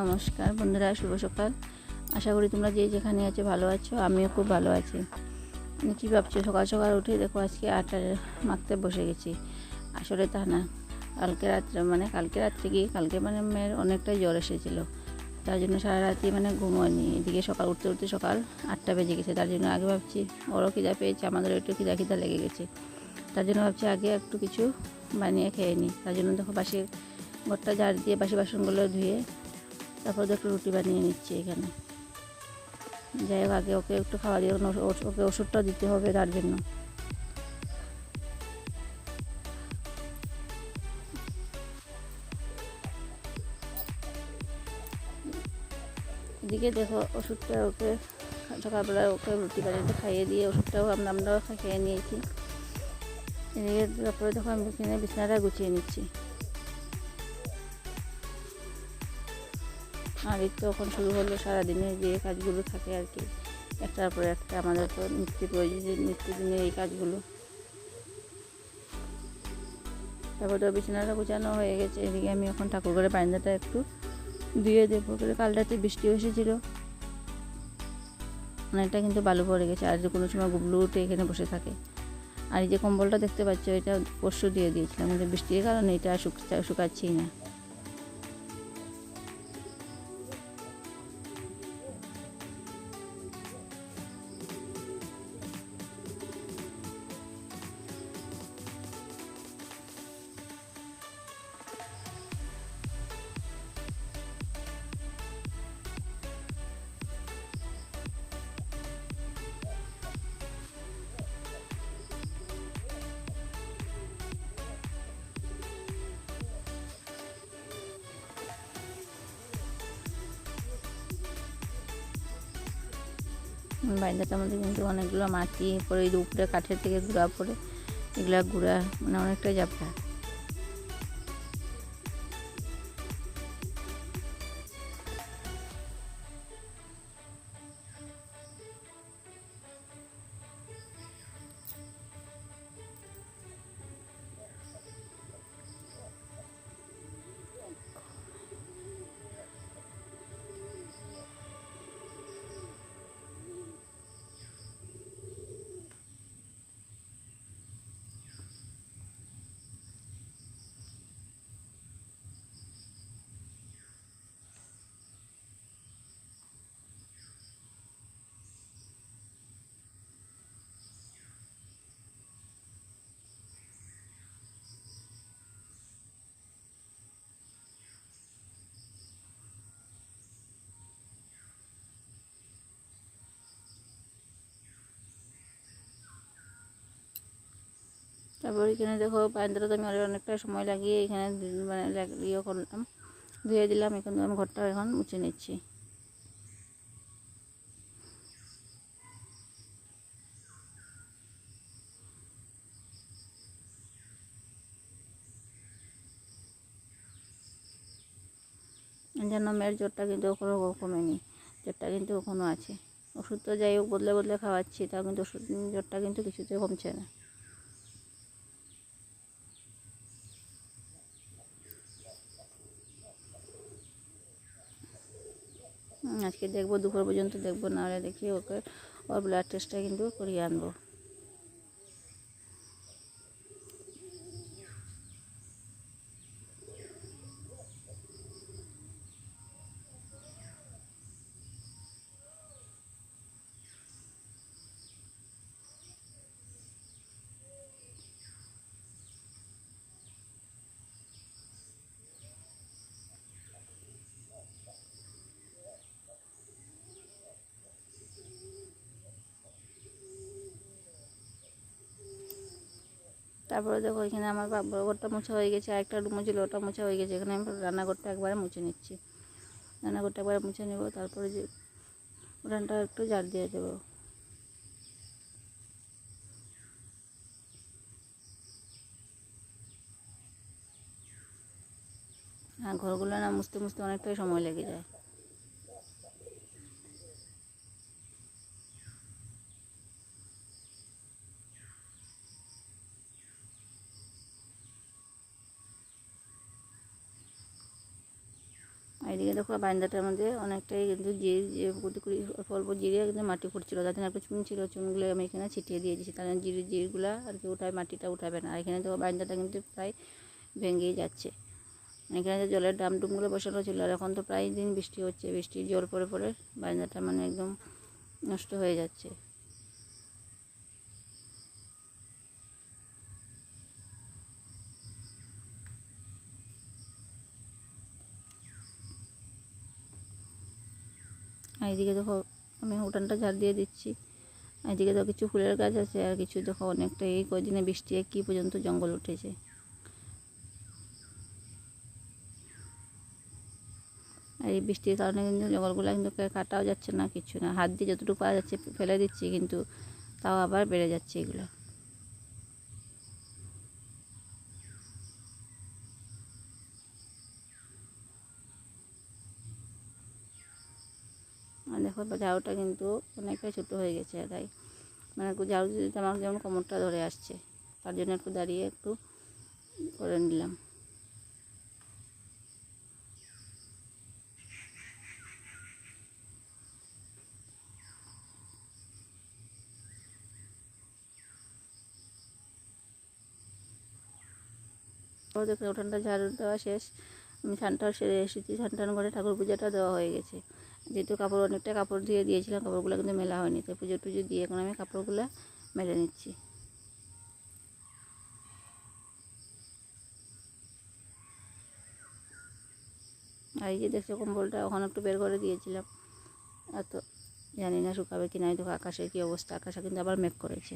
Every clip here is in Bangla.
নমস্কার বন্ধুরা, শুভ সকাল। আশা করি তোমরা যে যেখানে আছো ভালো আছো, আমিও খুব ভালো আছি। কী ভাবছ, সকাল সকাল উঠে দেখো আজকে আটা মাখতে বসে গেছি। আসলে তা না, কালকে রাত্রে মানে কালকে রাত্রে গিয়ে কালকে মানে মেয়ের অনেকটাই জ্বর এসেছিল। তার জন্য সারা রাতি মানে ঘুমোয়নি। এদিকে সকাল, উঠতে উঠতে সকাল আটটা বেজে গেছে। তার জন্য আগে ভাবছি, ওরও খিদা পেয়েছে, আমাদেরও একটু খিদা খিদা লেগে গেছে। তার জন্য ভাবছি আগে একটু কিছু বানিয়ে খেয়ে নিই। তার জন্য দেখো বাসি ঘরটা ঝাড় দিয়ে বাসি বাসনগুলো ধুয়ে তারপর একটু রুটি বানিয়ে নিচ্ছি এখানে। যাই হোক, আগে ওকে একটু খাওয়া দিয়ে ওকে ওষুধটা দিতে হবে তার জন্য। এদিকে দেখো ওষুধটা ওকে সকালবেলা ওকে রুটি বানিয়ে খাইয়ে দিয়ে ওষুধটাও আমরা আমরাও খেয়ে নিয়েছি। এদিকে তারপরে দেখো আমি কিনে বিছানাটা গুছিয়ে নিচ্ছি। আর এই তো এখন শুরু হলো সারাদিনের যে কাজগুলো থাকে আর কি। একটার পর একটা আমাদের তো নিত্য প্রয়োজনীয় নিত্যদিনের এই কাজগুলো। তারপর তো বিছানাটা গোছানো হয়ে গেছে, এদিকে আমি এখন ঠাকুর ঘরে বারান্দাটা একটু ধুয়ে দেবো করে কাল রাতে বৃষ্টি এসেছিল। অনেকটা কিন্তু বালু পড়ে গেছে, আর যে কোনো সময় গুবলু উঠে এখানে বসে থাকে। আর এই যে কম্বলটা দেখতে পাচ্ছ, এটা পরশু দিয়ে দিয়েছিলাম, কিন্তু বৃষ্টির কারণে এটা আর শুক- শুকাচ্ছি না। বাইরেটার মধ্যে কিন্তু অনেকগুলো মাটি পরে উপরে কাঠের থেকে গুঁড়া পরে এগুলা গুঁড়া মানে অনেকটাই জাপটা তারপর এখানে দেখো বারান্দাটা আমি আরও অনেকটা সময় লাগিয়ে এখানে মানে ইয়ে করলাম। ধুয়ে দিলাম, এখন আমি ঘরটা এখন মুছে নিচ্ছি। যেন মেয়ের জ্বরটা কিন্তু এখনও কমেনি, জ্বরটা কিন্তু এখনও আছে। ওষুধ তো যাই হোক বদলে বদলে খাওয়াচ্ছি, তাও কিন্তু ওষুধ জ্বরটা কিন্তু কিছুতে কমছে না। আজকে দেখব দুপুর পর্যন্ত দেখব নাহলে দেখি ওকে ওর ব্লাড টেস্টটা কিন্তু করিয়ে আনব। তারপরে দেখো এখানে আমার ঘরটা মোছা হয়ে গেছে আরেকটা রুমও ছিল ওটা মোছা হয়ে গেছে। এখানে আমি রান্নাঘরটা একবারে মুছে নিচ্ছি। রান্নাঘরটা একবারে মুছে নেব, তারপরে যে উঠানটা একটু জার দিয়ে দেবো। হ্যাঁ ঘরগুলো না মুছতে মুছতে অনেকটাই সময় লেগে যায়। এইদিকে দেখো বারান্দাটার মধ্যে অনেকটাই কিন্তু জিরে যে কুটি কুটি অল্প অল্প জিরে কিন্তু মাটি পড়ছিল তাতে একটা চুন ছিল চুনগুলো আমি এখানে ছিটিয়ে দিয়ে দিয়েছি তাহলে জিরে জিরগুলো আর কি উঠায় মাটিটা উঠাবে না। আর এখানে দেখো বারান্দাটা কিন্তু প্রায় ভেঙেই যাচ্ছে। এখানে যে জলের ডাম ডুমগুলো বসানো ছিল, আর এখন তো প্রায় দিন বৃষ্টি হচ্ছে, বৃষ্টির জল পড়ে পড়ে বারান্দাটা মানে একদম নষ্ট হয়ে যাচ্ছে। এদিকে দেখো আমি উঠানটা ঝাড় দিয়ে দিচ্ছি। এদিকে দেখো কিছু ফুলের গাছ আছে আর কিছু দেখো অনেকটা এই কদিনে বৃষ্টি কি পর্যন্ত জঙ্গল উঠেছে। আর এই বৃষ্টির কারণে কিন্তু জঙ্গলগুলো কিন্তু কাটাও যাচ্ছে না, কিছু না। হাত দিয়ে যতটুকু পাওয়া যাচ্ছে ফেলে দিচ্ছি কিন্তু তাও আবার বেড়ে যাচ্ছে এগুলো। আর দেখো ঝাড়ুটা কিন্তু অনেকটাই ছোটো হয়ে গেছে তাই। মানে একটু ঝাড়ু দিতে আমার যেমন কোমরটা ধরে আসছে, তার জন্য একটু দাঁড়িয়ে একটু করে নিলাম। দেখুন উঠানটা ঝাড়ু দেওয়া শেষ। আমি স্নানটাও সেরে এসেছি স্নান করে ঠাকুর পূজাটা দেওয়া হয়ে গেছে। যেহেতু কাপড় অনেকটা কাপড় ধুয়ে দিয়েছিলাম, কাপড়গুলো কিন্তু মেলা হয়নি। তো পুজো টুজো দিয়ে এখন আমি কাপড়গুলো মেলে নিচ্ছি। আর এই যে দেখছ কম্বলটা, ওখানে একটু বের করে দিয়েছিলাম। আর তো জানি না শুকাবে কি না দেখো আকাশের কী অবস্থা আকাশে কিন্তু আবার মেঘ করেছে।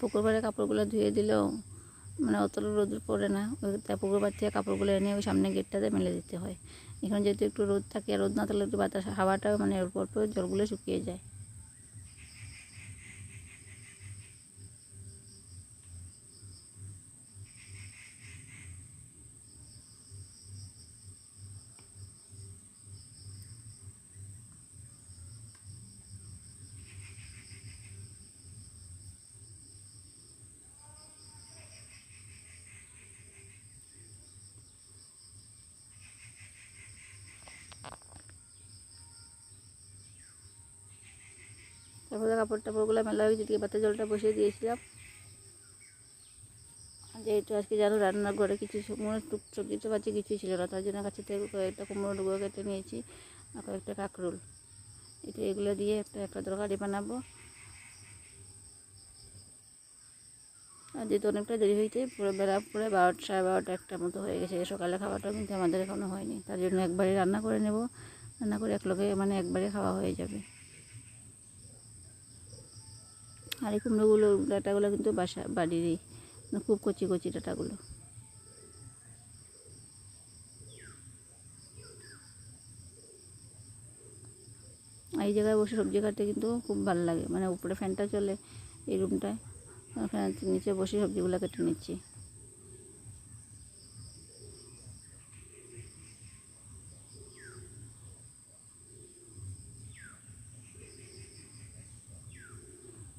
পুকুর পাড়ে কাপড়গুলো ধুয়ে দিলেও মানে অতটা রোদ পড়ে না। ওই তা পুকুর পাড় থেকে কাপড়গুলো এনে ওই সামনে গেটটাতে মেলে দিতে হয়। এখানে যেহেতু একটু রোদ থাকে রোদ না থাকলে একটু বাতাস, হাওয়াটা মানে অল্প অল্প জলগুলো শুকিয়ে যায়। তারপরে কাপড় টাপড়গুলো মেলা হয়ে গেছে পাতে জলটা বসিয়ে দিয়েছিলাম। যেহেতু আজকে জানো রান্নার ঘরে কিছু মনে টুক সবজি তো কিছুই ছিল না, তার জন্য কাছে থেকে কয়েকটা কুমড়ো ডুবো কেটে নিয়েছি আর কয়েকটা কাঁকরোল। এটা এগুলো দিয়ে একটা একটা তরকারি বানাবো। আর যেহেতু অনেকটা দেরি হয়েছে, পুরো বেলা পরে বারোটা, সাড়ে বারোটা একটা মতো হয়ে গেছে। সকালে খাওয়াটা কিন্তু আমাদের এখনও হয়নি। তার জন্য একবারে রান্না করে নেব। রান্না করে এক লোকে মানে একবারে খাওয়া হয়ে যাবে। আর এই কুমড়োগুলো, ডাটাগুলো কিন্তু বাসা, বাড়িরই, খুব কচি কচি ডাটাগুলো। এই জায়গায় বসে সবজি কাটতে কিন্তু খুব ভালো লাগে। মানে উপরে ফ্যানটা চলে এই রুমটায় ফ্যান নিচে বসে সবজিগুলো কেটে নিচ্ছি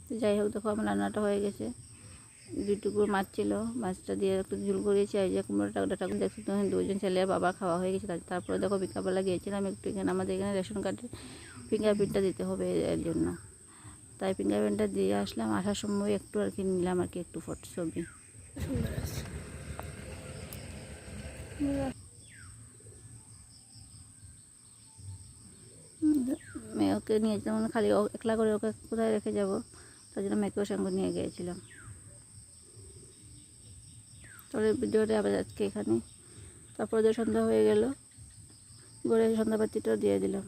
তো যাই হোক দেখো আমার রান্নাটা হয়ে গেছে। দুই টুকরো মাছ ছিল, মাছটা দিয়ে একটু ঝুল করেছি, আর যে কুমড়োটা ডাটাগুলো দেখছি তখন দুজন ছেলে বাবা খাওয়া হয়ে গেছে। তারপরে দেখো বিকালবেলা গিয়েছিলাম একটু, এখানে আমাদের এখানে রেশন কার্ডে ফিঙ্গারপ্রিন্টটা দিতে হবে এর জন্য। তাই ফিঙ্গারপ্রিন্টটা দিয়ে আসলাম, আসার সময় একটু আর কি নিলাম আর কি একটু ফটো ছবি। মেয়েকে নিয়ে যেমন খালি একলা করে ওকে কোথায় রেখে যাব? তার জন্য মেয়েকেও সঙ্গে নিয়ে গিয়েছিলাম। তাহলে ভিডিওটা আবার আজকে এখানে। তারপরে যে সন্ধ্যা হয়ে গেল, গড়ে সন্ধ্যাবাতিটাও দিয়ে দিলাম।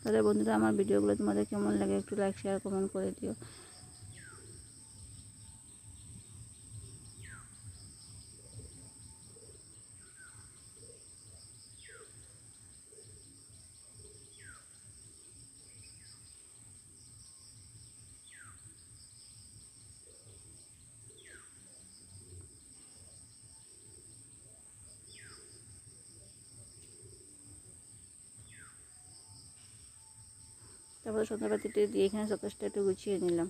তাহলে বন্ধুরা, আমার ভিডিওগুলো তোমাদের কেমন লাগে একটু লাইক শেয়ার কমেন্ট করে দিও। তারপরে সন্ধ্যাবাতিটা দিয়ে এখানে শোকেসটা একটু গুছিয়ে নিলাম।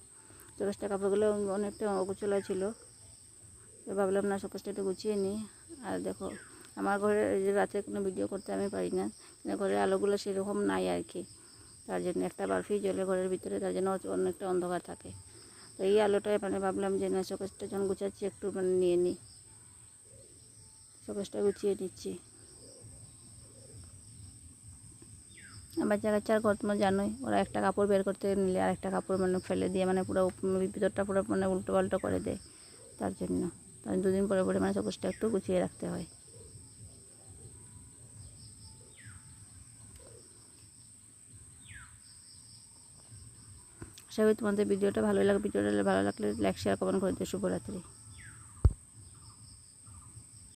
শোকেসটা কাপড়গুলো অনেকটা অগোছলা ছিল। তো ভাবলাম, না শোকেসটা একটু গুছিয়ে নিই। আর দেখো, আমার ঘরে রাতে কোনো ভিডিও করতে আমি পারি না। ঘরের আলোগুলো সেরকম নাই আর কি। তার জন্য একটা বারফি জ্বলে ঘরের ভিতরে, তার জন্য অনেকটা অন্ধকার থাকে। তো এই আলোটায় মানে ভাবলাম যে, না শোকেসটা যখন গুছাচ্ছি, একটু মানে নিয়ে নিই। শোকেসটা গুছিয়ে নিচ্ছি। বাচ্চা কাচ্চার তোমরা জানোই, ওরা একটা কাপড় বের করতে নিলে আর একটা কাপড় মানে ফেলে দিয়ে মানে পুরো ভিতরটা পুরো মানে উল্টো পাল্টো করে দেয় তার জন্য। তাই দুদিন পরে পরে মানে শোকেসটা একটু গুছিয়ে রাখতে হয়। আশা করি তোমাদের ভিডিওটা ভালো লাগে ভিডিওটা ভালো লাগলে লাইক শেয়ার কমেন্ট করে দিও। শুভরাত্রি।